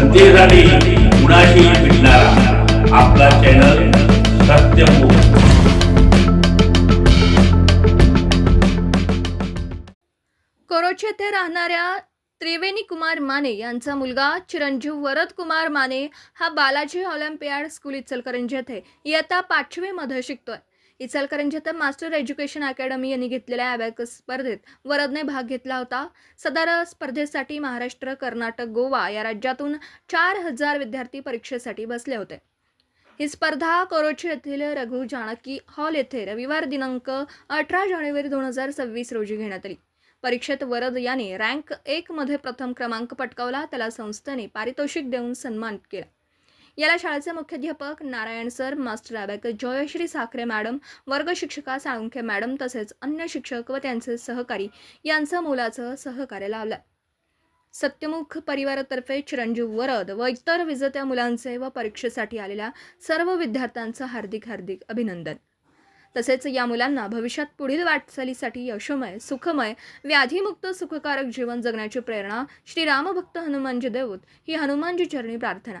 जनतेसाठी कुणाशी भेटणारा. आपला चॅनल सत्यमुख कोरोची येथे राहणाऱ्या त्रिवेणी कुमार माने यांचा मुलगा चिरंजीव वरद कुमार माने हा बालाजी ऑलिम्पियाड स्कूल इचलकरंजी येथे. इयत्ता पाचवीमध्ये शिकतोय. इचलकरंजी तर मास्टर एज्युकेशन अकॅडमी यांनी घेतलेल्या अबॅकस स्पर्धेत वरदने भाग घेतला होता. सदर स्पर्धेसाठी महाराष्ट्र कर्नाटक गोवा या राज्यातून चार हजार विद्यार्थी परीक्षेसाठी बसले होते. ही स्पर्धा कोरोची येथील रघु जानकी हॉल येथे रविवार दिनांक अठरा जानेवारी दोन हजार सव्वीस रोजी घेण्यात आली. परीक्षेत वरद याने रँक एकमध्ये प्रथम क्रमांक पटकावला. त्याला संस्थेने पारितोषिक देऊन सन्मान केला. याला शाळेचे मुख्याध्यापक नारायण सर मास्टर अबॅक जयश्री साखरे मॅडम वर्ग शिक्षिका साळुंखे मॅडम तसेच अन्य शिक्षक व त्यांचे सहकारी यांचं मुलाचं सहकार्य लावलं सत्यमुख परिवारातर्फे चिरंजीव वरद व इतर विजेत्या मुलांचे व परीक्षेसाठी आलेल्या सर्व विद्यार्थ्यांचं हार्दिक हार्दिक अभिनंदन. तसेच या मुलांना भविष्यात पुढील वाटचालीसाठी यशोमय सुखमय व्याधीमुक्त सुखकारक जीवन जगण्याची प्रेरणा श्री रामभक्त हनुमानजी देवत ही हनुमानजी चरणी प्रार्थना.